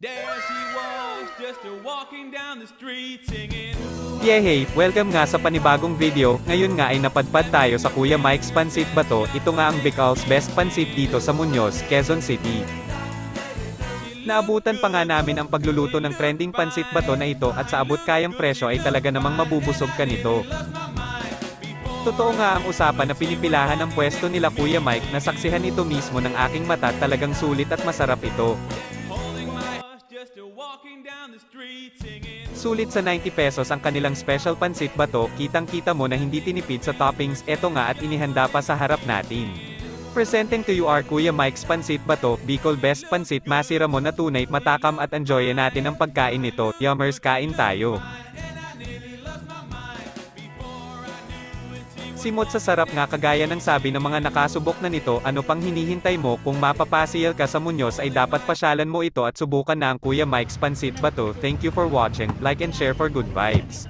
There she was, just a walking down the street singing. Yeah hey, welcome nga sa panibagong video, ngayon nga ay napadpad tayo sa Kuya Mike's Pansit Bato, ito nga ang Bical's Best Pansit dito sa Muñoz, Quezon City. Naabutan pa nga namin ang pagluluto ng trending pansit bato na ito at sa abot kayang presyo ay talaga namang mabubusog ka nito. Totoo nga ang usapan na pinipilahan ang pwesto nila Kuya Mike na saksihan ito mismo ng aking mata talagang sulit at masarap ito. Sulit sa 90 pesos ang kanilang special pansit bato, kitang-kita mo na hindi tinipid sa toppings, eto nga at inihanda pa sa harap natin. Presenting to you our Kuya Mike's Pansit Bato, Bicol Best Pansit Masira mo na tunay, matakam at enjoyin natin ang pagkain nito, yummers kain tayo. Simot sa sarap nga kagaya ng sabi ng mga nakasubok na nito, ano pang hinihintay mo, kung mapapasiyal ka sa Muñoz ay dapat pasyalan mo ito at subukan na ang Kuya Mike's Pansit Bato. Thank you for watching, like and share for good vibes.